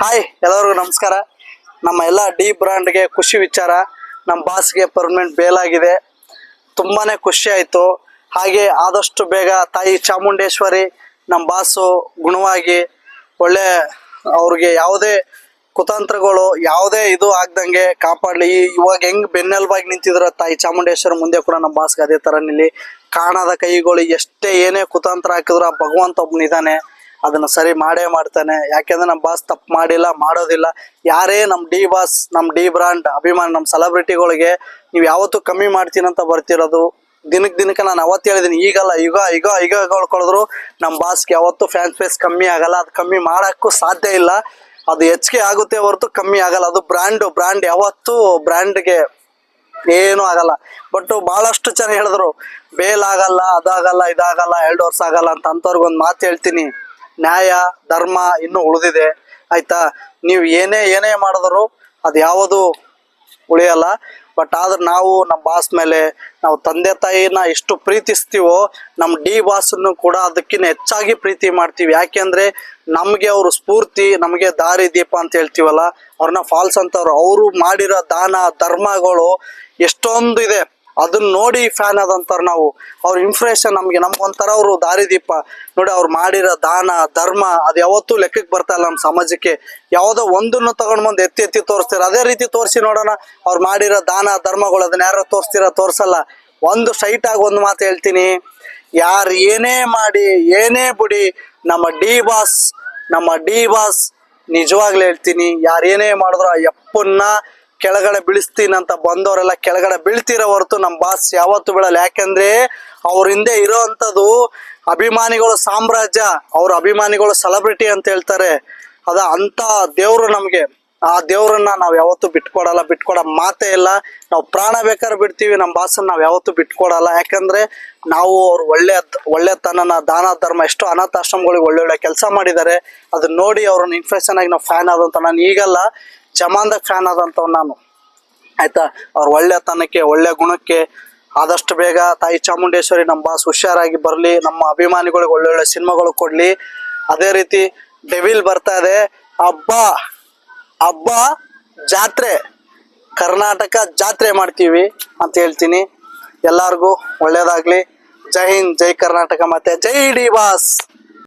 Hi ಎಲ್ಲರಿಗೂ ನಮಸ್ಕಾರ. ನಮ್ಮ ಎಲ್ಲ ಡಿ ಬ್ರ್ಯಾಂಡ್ಗೆ ಖುಷಿ ವಿಚಾರ. ನಮ್ಮ ಬಾಸ್ಗೆ ಪರ್ಮನೆಂಟ್ ಬೇಲಾಗಿದೆ. ತುಂಬಾ ಖುಷಿ ಆಯಿತು. ಹಾಗೆ ಆದಷ್ಟು ಬೇಗ ತಾಯಿ ಚಾಮುಂಡೇಶ್ವರಿ ನಮ್ಮ ಬಾಸು ಗುಣವಾಗಿ ಒಳ್ಳೆ ಅವ್ರಿಗೆ ಯಾವುದೇ ಕುತಂತ್ರಗಳು, ಯಾವುದೇ ಇದು ಆಗ್ದಂಗೆ ಕಾಪಾಡಲಿ. ಇವಾಗ ಹೆಂಗ್ ಬೆನ್ನೆಲುಬಾಗಿ ನಿಂತಿದ್ರ ತಾಯಿ ಚಾಮುಂಡೇಶ್ವರಿ ಮುಂದೆ ಕೂಡ ನಮ್ಮ ಬಾಸ್ಗೆ ಅದೇ ಥರ ನಿಲ್ಲಿ. ಕಾಣದ ಕೈಗಳು ಎಷ್ಟೇ ಏನೇ ಕುತಂತ್ರ ಹಾಕಿದ್ರು ಭಗವಂತ ಒಬ್ಬನಿದ್ದಾನೆ ಅದನ್ನ ಸರಿ ಮಾಡೇ ಮಾಡ್ತಾನೆ. ಯಾಕೆಂದ್ರೆ ನಮ್ಮ ಬಾಸ್ ತಪ್ಪು ಮಾಡಿಲ್ಲ, ಮಾಡೋದಿಲ್ಲ. ಯಾರೇ ನಮ್ಮ ಡಿ ಬಾಸ್ ನಮ್ಮ ಡಿ ಬ್ರಾಂಡ್ ಅಭಿಮಾನಿ ನಮ್ಮ ಸೆಲೆಬ್ರಿಟಿಗಳಿಗೆ ನೀವು ಯಾವತ್ತೂ ಕಮ್ಮಿ ಮಾಡ್ತೀನಂತ ಬರ್ತಿರೋದು ದಿನಕ್ಕೆ ದಿನಕ್ಕೆ ನಾನು ಅವತ್ತು ಹೇಳಿದ್ದೀನಿ ಈಗಲ್ಲ ಈಗ ಈಗ ಈಗ ಹೇಳ್ಕೊಳಿದ್ರು ನಮ್ಮ ಬಾಸ್ಗೆ ಯಾವತ್ತೂ ಫ್ಯಾನ್ ಸ್ಪೇಸ್ ಕಮ್ಮಿ ಆಗಲ್ಲ. ಅದು ಕಮ್ಮಿ ಮಾಡೋಕ್ಕೂ ಸಾಧ್ಯ ಇಲ್ಲ. ಅದು ಹೆಚ್ಚಿಗೆ ಆಗುತ್ತೆ ಹೊರತು ಕಮ್ಮಿ ಆಗಲ್ಲ. ಅದು ಬ್ರ್ಯಾಂಡು ಬ್ರ್ಯಾಂಡ್ ಯಾವತ್ತೂ ಬ್ರ್ಯಾಂಡ್ಗೆ ಏನೂ ಆಗಲ್ಲ. ಬಟ್ ಬಹಳಷ್ಟು ಜನ ಹೇಳಿದ್ರು, ಬೇಲ್ ಆಗಲ್ಲ ಅದಾಗಲ್ಲ ಇದಾಗಲ್ಲ ಎರಡು ವರ್ಷ ಆಗಲ್ಲ ಅಂತ ಅಂಥವ್ರಿಗೊಂದು ಮಾತು ಹೇಳ್ತೀನಿ. ನ್ಯಾಯ, ಧರ್ಮ ಇನ್ನು ಉಳಿದಿದೆ. ಆಯ್ತಾ? ನೀವು ಏನೇ ಏನೇ ಮಾಡಿದ್ರು ಅದು ಯಾವುದು ಉಳಿಯಲ್ಲ. ಬಟ್ ಆದ್ರೆ ನಾವು ನಮ್ಮ ಬಾಸ್ ಮೇಲೆ, ನಾವು ತಂದೆ ತಾಯಿನ ಎಷ್ಟು ಪ್ರೀತಿಸ್ತೀವೋ, ನಮ್ಮ ಡಿ ಬಾಸನ್ನು ಕೂಡ ಅದಕ್ಕಿಂತ ಹೆಚ್ಚಾಗಿ ಪ್ರೀತಿ ಮಾಡ್ತೀವಿ. ಯಾಕೆಂದ್ರೆ ನಮಗೆ ಅವರು ಸ್ಫೂರ್ತಿ, ನಮಗೆ ದಾರಿ ದೀಪ ಅಂತ ಹೇಳ್ತೀವಲ್ಲ, ಅವ್ರನ್ನ ಫಾಲ್ಸ್ ಅಂತವ್ರು, ಅವರು ಮಾಡಿರೋ ದಾನ, ಧರ್ಮಗಳು ಎಷ್ಟೊಂದು ಇದೆ. ಅದನ್ನ ನೋಡಿ ಫ್ಯಾನ್ ಆದಂತಾರ ನಾವು. ಅವ್ರ ಇನ್ಫ್ರೇಷನ್ ನಮಗೆ. ನಮ್ಗೊಂಥರ ಅವರು ದಾರಿದೀಪ. ನೋಡಿ ಅವ್ರು ಮಾಡಿರೋ ದಾನ, ಧರ್ಮ, ಅದು ಯಾವತ್ತೂ ಲೆಕ್ಕಕ್ಕೆ ಬರ್ತಾ ಇಲ್ಲ ನಮ್ಮ ಸಮಾಜಕ್ಕೆ. ಯಾವುದೋ ಒಂದನ್ನು ತಗೊಂಡ್ ಬಂದು ಎತ್ತಿ ಎತ್ತಿ ತೋರಿಸ್ತೀರ. ಅದೇ ರೀತಿ ತೋರಿಸಿ ನೋಡೋಣ. ಅವ್ರು ಮಾಡಿರೋ ದಾನ, ಧರ್ಮಗಳು ಅದನ್ನ ಯಾರೋ ತೋರಿಸ್ತೀರ, ತೋರಿಸಲ್ಲ. ಒಂದು ಸೈಟ್ ಆಗಿ ಒಂದು ಮಾತು ಹೇಳ್ತೀನಿ. ಯಾರು ಏನೇ ಮಾಡಿ, ಏನೇ ಬಿಡಿ, ನಮ್ಮ ಡಿ ಬಾಸ್, ನಮ್ಮ ಡಿ ಬಾಸ್ ನಿಜವಾಗ್ಲೂ ಹೇಳ್ತೀನಿ. ಯಾರೇನೇ ಮಾಡಿದ್ರು ಆ ಯಪ್ಪನ್ನ ಕೆಳಗಡೆ ಬೀಳಿಸ್ತೀನಿ ಅಂತ ಬಂದವರೆಲ್ಲ ಕೆಳಗಡೆ ಬೀಳ್ತಿರೋ ಹೊರತು ನಮ್ಮ ಬಾಸ್ ಯಾವತ್ತು ಬೀಳಲ್ಲ. ಯಾಕಂದ್ರೆ ಅವ್ರ ಹಿಂದೆ ಇರೋ ಅಂಥದ್ದು ಅಭಿಮಾನಿಗಳು ಸಾಮ್ರಾಜ್ಯ, ಅವ್ರ ಅಭಿಮಾನಿಗಳು ಸೆಲೆಬ್ರಿಟಿ ಅಂತ ಹೇಳ್ತಾರೆ. ಅದ ಅಂತ ದೇವರು ನಮಗೆ. ಆ ದೇವ್ರನ್ನ ನಾವು ಯಾವತ್ತೂ ಬಿಟ್ಕೊಡಲ್ಲ, ಬಿಟ್ಕೊಡ ಮಾತೇ ಇಲ್ಲ. ನಾವು ಪ್ರಾಣ ಬೇಕಾದ್ರೆ ಬಿಡ್ತೀವಿ, ನಮ್ಮ ಬಾಸನ್ನ ನಾವು ಯಾವತ್ತೂ ಬಿಟ್ಕೊಡಲ್ಲ. ಯಾಕಂದ್ರೆ ನಾವು ಅವ್ರು ಒಳ್ಳೆ, ಒಳ್ಳೆತನನ, ದಾನ, ಧರ್ಮ ಎಷ್ಟು ಅನಾಥಾಶ್ರಮಗಳಿಗೆ ಒಳ್ಳೆ ಒಳ್ಳೆ ಕೆಲಸ ಮಾಡಿದ್ದಾರೆ. ಅದನ್ನ ನೋಡಿ ಅವ್ರನ್ನ ಇನ್ಫ್ಲೇಷನ್ ಆಗಿ ನಾವು ಫ್ಯಾನ್ ಆದಂತ ನಾನು ಈಗಲ್ಲ. ಜಮಾನ್ದಾಗ ಫ್ಯಾನ್ ಆದಂಥವ್ ನಾನು. ಆಯ್ತಾ? ಅವ್ರ ಒಳ್ಳೆತನಕ್ಕೆ, ಒಳ್ಳೆ ಗುಣಕ್ಕೆ ಆದಷ್ಟು ಬೇಗ ತಾಯಿ ಚಾಮುಂಡೇಶ್ವರಿ ನಮ್ಮ ಬಾಸ್ ಹುಷಾರಾಗಿ ಬರಲಿ, ನಮ್ಮ ಅಭಿಮಾನಿಗಳಿಗೆ ಒಳ್ಳೊಳ್ಳೆ ಸಿನಿಮಾಗಳು ಕೊಡಲಿ. ಅದೇ ರೀತಿ ಡೆವಿಲ್ ಬರ್ತಾ ಇದೆ. ಹಬ್ಬ ಹಬ್ಬ ಜಾತ್ರೆ, ಕರ್ನಾಟಕ ಜಾತ್ರೆ ಮಾಡ್ತೀವಿ ಅಂತ ಹೇಳ್ತೀನಿ. ಎಲ್ಲರಿಗೂ ಒಳ್ಳೇದಾಗ್ಲಿ. ಜೈ ಹಿಂದ್, ಜೈ ಕರ್ನಾಟಕ ಮತ್ತೆ ಜೈ ಡಿ ಬಾಸ್!